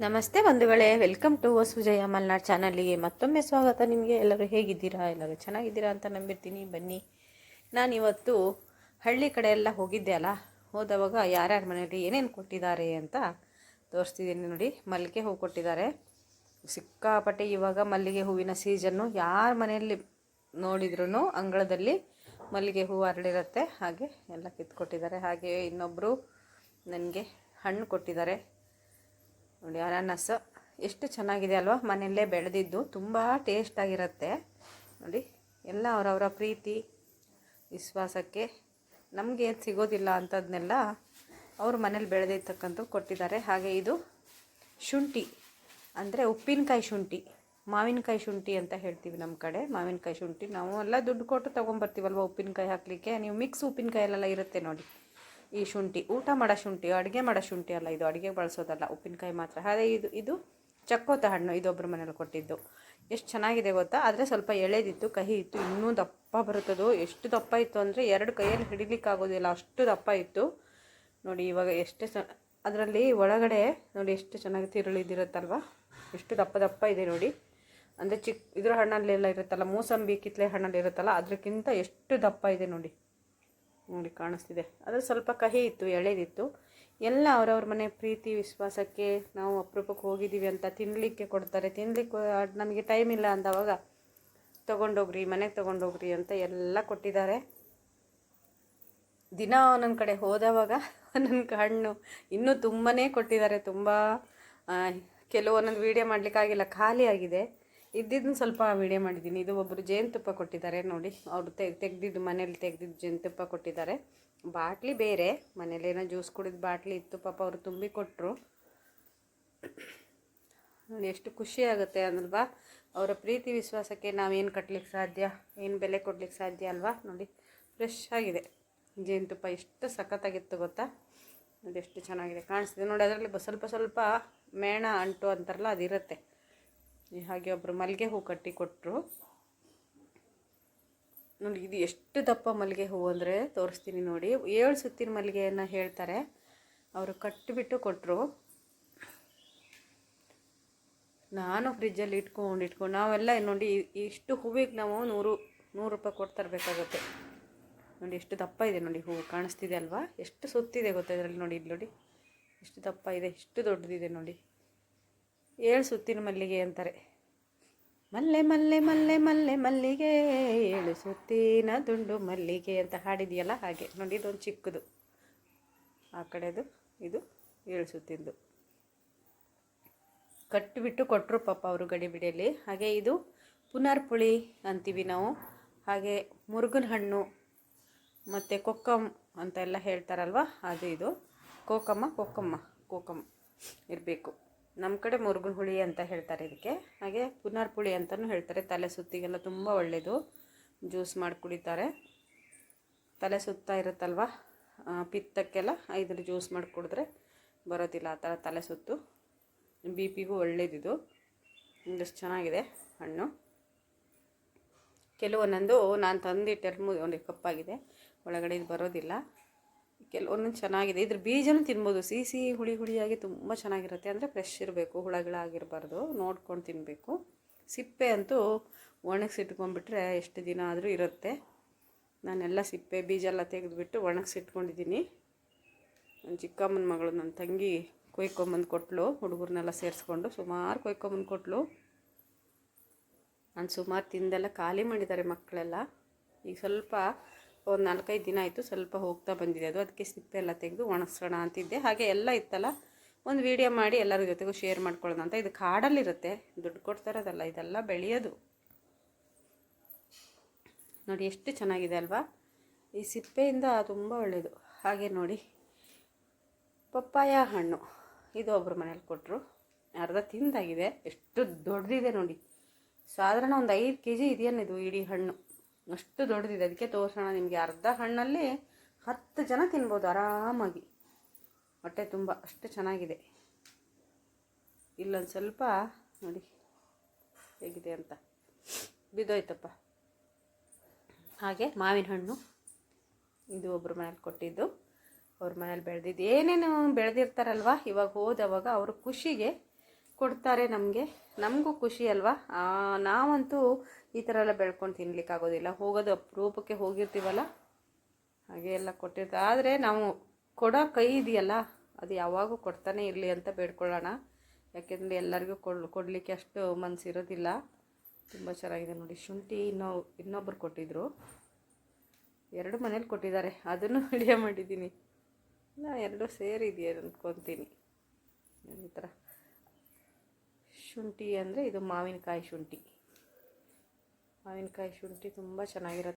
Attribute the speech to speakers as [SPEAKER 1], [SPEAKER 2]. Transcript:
[SPEAKER 1] ನಮಸ್ತೆ ಬಂಧುಗಳೇ, welcome to ವಸುಜಯ Malnad ಚಾನಲ್ಗೆ ಮತ್ತೊಮ್ಮೆ ಸ್ವಾಗತ ನಿಮಗೆ. ಎಲ್ಲರೂ ಹೇಗಿದ್ದೀರಾ? ಎಲ್ಲರೂ ಚೆನ್ನಾಗಿದ್ದೀರಾ ಅಂತ ನಂಬಿರ್ತೀನಿ. ಬನ್ನಿ, ನಾನಿವತ್ತು ಹಳ್ಳಿ ಕಡೆ ಎಲ್ಲ ಹೋಗಿದ್ದೆ ಅಲ್ಲ? ಹೋದವಾಗ ಯಾರ್ಯಾರ ಮನೆಯಲ್ಲಿ ಏನೇನು ಕೊಟ್ಟಿದ್ದಾರೆ ಅಂತ ತೋರಿಸ್ತಿದ್ದೀನಿ ನೋಡಿ. ಮಲ್ಲಿಗೆ ಹೂ ಕೊಟ್ಟಿದ್ದಾರೆ. ಸಿಕ್ಕಾಪಟ್ಟೆ ಇವಾಗ ಮಲ್ಲಿಗೆ ಹೂವಿನ ಸೀಸನ್ನು ಯಾರ ಮನೆಯಲ್ಲಿ ನೋಡಿದ್ರೂ ಅಂಗಳದಲ್ಲಿ ಮಲ್ಲಿಗೆ ಹೂವು ಅರಳಿರುತ್ತೆ ಹಾಗೆ ಎಲ್ಲ ಕಿತ್ಕೊಟ್ಟಿದ್ದಾರೆ. ಹಾಗೆ ಇನ್ನೊಬ್ಬರು ನನಗೆ ಹಣ್ಣು ಕೊಟ್ಟಿದ್ದಾರೆ. ನೋಡಿ, ಅನಾನಸ್ ಎಷ್ಟು ಚೆನ್ನಾಗಿದೆ ಅಲ್ವಾ? ಮನೆಯಲ್ಲೇ ಬೆಳೆದಿದ್ದು ತುಂಬ ಟೇಸ್ಟಾಗಿರುತ್ತೆ ನೋಡಿ, ಎಲ್ಲ ಅವರವರ ಪ್ರೀತಿ, ವಿಶ್ವಾಸಕ್ಕೆ ನಮಗೆ ಸಿಗೋದಿಲ್ಲ ಅಂಥದ್ನೆಲ್ಲ ಅವ್ರ ಮನೇಲಿ ಬೆಳೆದಿರ್ತಕ್ಕಂಥ ಕೊಟ್ಟಿದ್ದಾರೆ. ಹಾಗೆ ಇದು ಶುಂಠಿ, ಅಂದರೆ ಉಪ್ಪಿನಕಾಯಿ ಶುಂಠಿ, ಮಾವಿನಕಾಯಿ ಶುಂಠಿ ಅಂತ ಹೇಳ್ತೀವಿ ನಮ್ಮ ಕಡೆ. ಮಾವಿನಕಾಯಿ ಶುಂಠಿ ನಾವು ಎಲ್ಲ ದುಡ್ಡು ಕೊಟ್ಟು ತೊಗೊಂಬರ್ತೀವಲ್ವ ಉಪ್ಪಿನಕಾಯಿ ಹಾಕಲಿಕ್ಕೆ? ನೀವು ಮಿಕ್ಸ್ ಉಪ್ಪಿನಕಾಯಲ್ಲೆಲ್ಲ ಇರುತ್ತೆ ನೋಡಿ. ಈ ಶುಂಠಿ, ಊಟ ಮಾಡೋ ಶುಂಠಿ, ಅಡುಗೆ ಮಾಡೋ ಶುಂಠಿ ಅಲ್ಲ ಇದು, ಅಡುಗೆ ಬಳಸೋದಲ್ಲ, ಉಪ್ಪಿನಕಾಯಿ ಮಾತ್ರ. ಅದೇ ಇದು ಇದು ಚಕ್ಕೋತ ಹಣ್ಣು ಇದೊಬ್ಬರ ಮನೇಲಿ ಕೊಟ್ಟಿದ್ದು. ಎಷ್ಟು ಚೆನ್ನಾಗಿದೆ ಗೊತ್ತಾ? ಆದರೆ ಸ್ವಲ್ಪ ಎಳೆದಿತ್ತು, ಕಹಿ ಇತ್ತು, ಇನ್ನೂ ದಪ್ಪ ಬರುತ್ತದು, ಎಷ್ಟು ದಪ್ಪ ಇತ್ತು ಅಂದರೆ ಎರಡು ಕೈಯಲ್ಲಿ ಹಿಡಿಲಿಕ್ಕೆ ಆಗೋದಿಲ್ಲ, ಅಷ್ಟು ದಪ್ಪ ಇತ್ತು. ನೋಡಿ, ಇವಾಗ ಎಷ್ಟು ಚ ಅದರಲ್ಲಿ ಒಳಗಡೆ ನೋಡಿ, ಎಷ್ಟು ಚೆನ್ನಾಗಿ ತಿರುಳಿದಿರುತ್ತಲ್ವ ಎಷ್ಟು ದಪ್ಪ ದಪ್ಪ ಇದೆ ನೋಡಿ. ಅಂದರೆ ಚಿಕ್ಕ ಇದ್ರ ಹಣ್ಣಲ್ಲೆಲ್ಲ ಇರುತ್ತಲ್ಲ, ಮೂಸಂಬಿ ಕಿತ್ಲೆ ಹಣ್ಣಲ್ಲಿ ಇರುತ್ತಲ್ಲ ಅದಕ್ಕಿಂತ ಎಷ್ಟು ದಪ್ಪ ಇದೆ ನೋಡಿ. ನೋಡಿ ಕಾಣಿಸ್ತಿದೆ. ಆದರೆ ಸ್ವಲ್ಪ ಕಹಿ ಇತ್ತು, ಎಳೆದಿತ್ತು. ಎಲ್ಲ ಅವರವ್ರ ಮನೆ ಪ್ರೀತಿ, ವಿಶ್ವಾಸಕ್ಕೆ ನಾವು ಅಪರೂಪಕ್ಕೆ ಹೋಗಿದ್ದೀವಿ ಅಂತ ತಿನ್ನಲಿಕ್ಕೆ ಕೊಡ್ತಾರೆ. ತಿನ್ನಲಿಕ್ಕೆ ನಮಗೆ ಟೈಮ್ ಇಲ್ಲ ಅಂದವಾಗ ತೊಗೊಂಡೋಗ್ರಿ, ಮನೆಗೆ ತೊಗೊಂಡೋಗ್ರಿ ಅಂತ ಎಲ್ಲ ಕೊಟ್ಟಿದ್ದಾರೆ. ದಿನ ಒಂದೊಂದು ಕಡೆ ಹೋದವಾಗ ಒಂದೊಂದು ಹಣ್ಣು ಇನ್ನೂ ತುಂಬಾ ಕೊಟ್ಟಿದ್ದಾರೆ. ತುಂಬ ಕೆಲವು ಒಂದೊಂದು ವೀಡಿಯೋ ಮಾಡಲಿಕ್ಕಾಗಿಲ್ಲ, ಖಾಲಿ ಆಗಿದೆ. ಇದ್ದಿದ್ದನ್ನು ಸ್ವಲ್ಪ ವೀಡಿಯೋ ಮಾಡಿದ್ದೀನಿ. ಇದು ಒಬ್ಬರು ಜೇನುತುಪ್ಪ ಕೊಟ್ಟಿದ್ದಾರೆ ನೋಡಿ. ಅವರು ತೆಗ್, ತೆಗ್ದಿದ್ದು ಮನೇಲಿ ತೆಗ್ದಿದ್ದು ಜೇನುತುಪ್ಪ ಕೊಟ್ಟಿದ್ದಾರೆ. ಬಾಟ್ಲಿ ಬೇರೆ. ಮನೇಲಿ ಏನೋ ಜ್ಯೂಸ್ ಕುಡಿದ ಬಾಟ್ಲಿ ಇತ್ತು. ಪಾಪ ಅವರು ತುಂಬಿ ಕೊಟ್ಟರು ಎಷ್ಟು ಖುಷಿ ಆಗುತ್ತೆ ಅಲ್ವಾ ಅವರ ಪ್ರೀತಿ ವಿಶ್ವಾಸಕ್ಕೆ ನಾವೇನು ಕಟ್ಲಿಕ್ಕೆ ಸಾಧ್ಯ? ಏನು ಬೆಲೆ ಕೊಡ್ಲಿಕ್ಕೆ ಸಾಧ್ಯ ಅಲ್ವಾ? ನೋಡಿ ಫ್ರೆಶ್ ಆಗಿದೆ. ಜೇನುತುಪ್ಪ ಎಷ್ಟು ಸಖತ್ತಾಗಿತ್ತು ಗೊತ್ತಾ? ನೋಡಿ, ಎಷ್ಟು ಚೆನ್ನಾಗಿದೆ ಕಾಣಿಸ್ತಿದೆ. ನೋಡಿ, ಅದರಲ್ಲಿ ಸ್ವಲ್ಪ ಸ್ವಲ್ಪ ಮೇಣ ಅಂಟು ಅಂತಾರಲ್ಲ, ಅದಿರುತ್ತೆ. ಹಾಗೆ ಒಬ್ಬರು ಮಲ್ಲಿಗೆ ಹೂ ಕಟ್ಟಿ ಕೊಟ್ಟರು ನೋಡಿ, ಇದು ಎಷ್ಟು ದಪ್ಪ ಮಲ್ಲಿಗೆ ಹೂವು ಅಂದರೆ ತೋರಿಸ್ತೀನಿ ನೋಡಿ. ಏಳು ಸುತ್ತಿನ ಮಲ್ಲಿಗೆಯನ್ನು ಹೇಳ್ತಾರೆ. ಅವರು ಕಟ್ಟಿಬಿಟ್ಟು ಕೊಟ್ಟರು ನಾನು ಫ್ರಿಜ್ಜಲ್ಲಿ ಇಟ್ಕೊಂಡು ಇಟ್ಕೊಂಡು ನಾವೆಲ್ಲ ನೋಡಿ, ಇಷ್ಟು ಹೂವಿಗೆ ನಾವು ನೂರು ನೂರು ರೂಪಾಯಿ ಕೊಡ್ತಾರಬೇಕಾಗುತ್ತೆ. ತರಬೇಕಾಗುತ್ತೆ ನೋಡಿ, ಎಷ್ಟು ದಪ್ಪ ಇದೆ ನೋಡಿ ಹೂವು. ಕಾಣಿಸ್ತಿದೆ ಅಲ್ವಾ? ಎಷ್ಟು ಸುತ್ತಿದೆ ಗೊತ್ತಾ ಇದರಲ್ಲಿ ನೋಡಿ, ಇಲ್ಲಿ ನೋಡಿ. ಎಷ್ಟು ದಪ್ಪ ಇದೆ, ಎಷ್ಟು ದೊಡ್ಡದಿದೆ ನೋಡಿ. ಏಳು ಸುತ್ತಿನ ಮಲ್ಲಿಗೆ ಅಂತಾರೆ. ಮಲ್ಲೆ ಮಲ್ಲೆ ಮಲ್ಲೆ ಮಲ್ಲೆ, ಮಲ್ಲಿಗೆ, ಏಳು ಸುತ್ತಿನ ದುಂಡು ಮಲ್ಲಿಗೆ ಅಂತ ಹಾಡಿದೆಯಲ್ಲ ಹಾಗೆ. ನೋಡಿ, ಇದೊಂದು ಚಿಕ್ಕದು. ಆ ಕಡೆದು ಇದು ಏಳು ಸುತ್ತಿಂದು. ಕಟ್ಟಿಬಿಟ್ಟು ಕೊಟ್ಟರು ಪಾಪ ಅವರು ಗಡಿಬಿಡಿಯಲ್ಲಿ ಹಾಗೆ ಇದು ಪುನರ್ಪುಳಿ ಅಂತೀವಿ ನಾವು. ಹಾಗೆ ಮುರುಗನ ಹಣ್ಣು ಮತ್ತು ಕೊಕ್ಕಮ್ ಅಂತ ಎಲ್ಲ ಹೇಳ್ತಾರಲ್ವ? ಅದು ಇದು. ಕೋಕಮ್ಮ, ಕೊಕ್ಕಮ್ಮ ಕೋಕಮ್ ಇರಬೇಕು. ನಮ್ಮ ಕಡೆ ಮುರುಗನ ಹುಳಿ ಅಂತ ಹೇಳ್ತಾರೆ ಇದಕ್ಕೆ. ಹಾಗೆ ಪುನರ್ಪುಳಿ ಅಂತಲೂ ಹೇಳ್ತಾರೆ. ತಲೆ ಸುತ್ತಿಗೆಲ್ಲ ತುಂಬ ಒಳ್ಳೆಯದು ಜ್ಯೂಸ್ ಮಾಡಿ ಕುಡಿತಾರೆ. ತಲೆ ಸುತ್ತ ಇರುತ್ತಲ್ವ? ಪಿತ್ತಕ್ಕೆಲ್ಲ ಇದ್ರ ಜ್ಯೂಸ್ ಮಾಡಿ ಕುಡಿದ್ರೆ ಬರೋದಿಲ್ಲ ಆ ಥರ ತಲೆ ಸುತ್ತು. ಬಿ ಪಿಗೂ ಒಳ್ಳೇದಿದು. ಒಂದಷ್ಟು ಚೆನ್ನಾಗಿದೆ ಹಣ್ಣು. ಕೆಲವೊಂದೊಂದು ನಾನು ತಂದಿಟ್ಟೆಲ್ಲ ಒಂದು ಕಪ್ಪಾಗಿದೆ ಒಳಗಡೆ ಇದು ಬರೋದಿಲ್ಲ. ಕೆಲವೊಂದೊಂದು ಚೆನ್ನಾಗಿದೆ. ಇದ್ರ ಬೀಜನೂ ತಿನ್ಬೋದು. ಸಿಹಿ ಸಿಹಿ ಹುಳಿ ಹುಳಿಯಾಗಿ ತುಂಬ ಚೆನ್ನಾಗಿರುತ್ತೆ. ಅಂದರೆ ಫ್ರೆಶ್ ಇರಬೇಕು. ಹುಳಗಳಾಗಿರಬಾರ್ದು. ನೋಡ್ಕೊಂಡು ತಿನ್ನಬೇಕು ಸಿಪ್ಪೆ ಅಂತೂ ಒಣಗಿಸಿಟ್ಕೊಂಡ್ಬಿಟ್ರೆ ಎಷ್ಟು ದಿನ ಆದರೂ ಇರುತ್ತೆ. ನಾನೆಲ್ಲ ಸಿಪ್ಪೆ ಬೀಜ ಎಲ್ಲ ತೆಗೆದುಬಿಟ್ಟು ಒಣಗಿಸಿಟ್ಕೊಂಡಿದ್ದೀನಿ. ನನ್ನ ಚಿಕ್ಕಮ್ಮನ ಮಗಳು, ನನ್ನ ತಂಗಿ ಕೊಯ್ಕೊಂಬಂದು ಕೊಟ್ಲು. ಹುಡುಗರನ್ನೆಲ್ಲ ಸೇರಿಸ್ಕೊಂಡು ಸುಮಾರು ಕೊಯ್ಕೊಂಬಂದು ಕೊಟ್ಲು. ನಾನು ಸುಮಾರು ತಿಂದೆಲ್ಲ ಖಾಲಿ ಮಾಡಿದ್ದಾರೆ ಮಕ್ಕಳೆಲ್ಲ. ಈಗ ಸ್ವಲ್ಪ ಒಂದು ನಾಲ್ಕೈದು ದಿನ ಆಯಿತು ಸ್ವಲ್ಪ ಹೋಗ್ತಾ ಬಂದಿದೆ ಅದು. ಅದಕ್ಕೆ ಸಿಪ್ಪೆ ಎಲ್ಲ ತೆಗೆದು ಒಣಗಿಸೋಣ ಅಂತಿದ್ದೆ. ಹಾಗೆ ಎಲ್ಲ ಇತ್ತಲ್ಲ, ಒಂದು ವೀಡಿಯೋ ಮಾಡಿ ಎಲ್ಲರ ಜೊತೆಗೂ ಶೇರ್ ಮಾಡ್ಕೊಳ್ಳೋಣ ಅಂತ. ಇದು ಕಾಡಲ್ಲಿರುತ್ತೆ, ದುಡ್ಡು ಕೊಡ್ತಾರದಲ್ಲ, ಇದೆಲ್ಲ ಬೆಳೆಯೋದು. ನೋಡಿ, ಎಷ್ಟು ಚೆನ್ನಾಗಿದೆ ಅಲ್ವಾ? ಈ ಸಿಪ್ಪೆಯಿಂದ ತುಂಬ ಒಳ್ಳೆಯದು ಹಾಗೆ ನೋಡಿ, ಪಪ್ಪಾಯ ಹಣ್ಣು. ಇದು ಒಬ್ಬರು ಮನೇಲಿ ಕೊಟ್ಟರು ಅರ್ಧ ತಿಂದಾಗಿದೆ. ಎಷ್ಟು ದೊಡ್ಡದಿದೆ ನೋಡಿ. ಸಾಧಾರಣ ಒಂದು ಐದು ಕೆ ಜಿ ಇದು ಇಡೀ ಹಣ್ಣು. ಅಷ್ಟು ದೊಡ್ಡದಿದೆ. ಅದಕ್ಕೆ ತೋರಿಸೋಣ ನಿಮಗೆ ಅರ್ಧ ಹಣ್ಣಲ್ಲಿ ಹತ್ತು ಜನ ತಿನ್ಬೋದು ಆರಾಮಾಗಿ. ಹೊಟ್ಟೆ ತುಂಬ, ಅಷ್ಟು ಚೆನ್ನಾಗಿದೆ. ಇಲ್ಲೊಂದು ಸ್ವಲ್ಪ ನೋಡಿ ಹೇಗಿದೆ ಅಂತ. ಬಿದ್ದೋಯ್ತಪ್ಪ. ಹಾಗೆ ಮಾವಿನ ಹಣ್ಣು. ಇದು ಒಬ್ಬರು ಮನೇಲಿ ಕೊಟ್ಟಿದ್ದು. ಅವ್ರ ಮನೇಲಿ ಬೆಳೆದಿದ್ದು. ಏನೇನು ಬೆಳೆದಿರ್ತಾರಲ್ವ? ಇವಾಗ ಹೋದವಾಗ ಅವ್ರ ಖುಷಿಗೆ ಕೊಡ್ತಾರೆ ನಮಗೆ. ನಮಗೂ ಖುಷಿ ಅಲ್ವಾ? ನಾವಂತೂ ಈ ಥರ ಎಲ್ಲ ಬೆಳ್ಕೊಂಡು ತಿನ್ಲಿಕ್ಕಾಗೋದಿಲ್ಲ. ಹೋಗೋದು ಅಪರೂಪಕ್ಕೆ ಹೋಗಿರ್ತೀವಲ್ಲ? ಹಾಗೆ ಎಲ್ಲ ಕೊಟ್ಟಿರ್ತಾರೆ. ಆದರೆ ನಾವು ಕೊಡೋ ಕೈ ಇದೆಯಲ್ಲ, ಅದು ಯಾವಾಗೂ ಕೊಡ್ತಾನೆ ಇರಲಿ ಅಂತ ಬೇಡ್ಕೊಳ್ಳೋಣ. ಯಾಕೆಂದರೆ ಎಲ್ಲರಿಗೂ ಕೊಡ್, ಕೊಡಲಿಕ್ಕೆ ಅಷ್ಟು ಮನಸ್ಸಿರೋದಿಲ್ಲ ತುಂಬ ಚೆನ್ನಾಗಿದೆ ನೋಡಿ. ಶುಂಠಿ ಇನ್ನೊ ಇನ್ನೊಬ್ಬರು ಕೊಟ್ಟಿದ್ದರು ಎರಡು ಮನೇಲಿ ಕೊಟ್ಟಿದ್ದಾರೆ. ಅದನ್ನು ವಿಡಿಯೋ ಮಾಡಿದ್ದೀನಿ. ನಾ ಎರಡು ಸೇರಿದೆಯಾ ಅಂದ್ಕೊತೀನಿ. ಈ ಥರ ಶುಂಠಿ ಅಂದರೆ ಇದು ಮಾವಿನಕಾಯಿ ಶುಂಠಿ. ಮಾವಿನಕಾಯಿ ಶುಂಠಿ ತುಂಬ ಚೆನ್ನಾಗಿರುತ್ತೆ.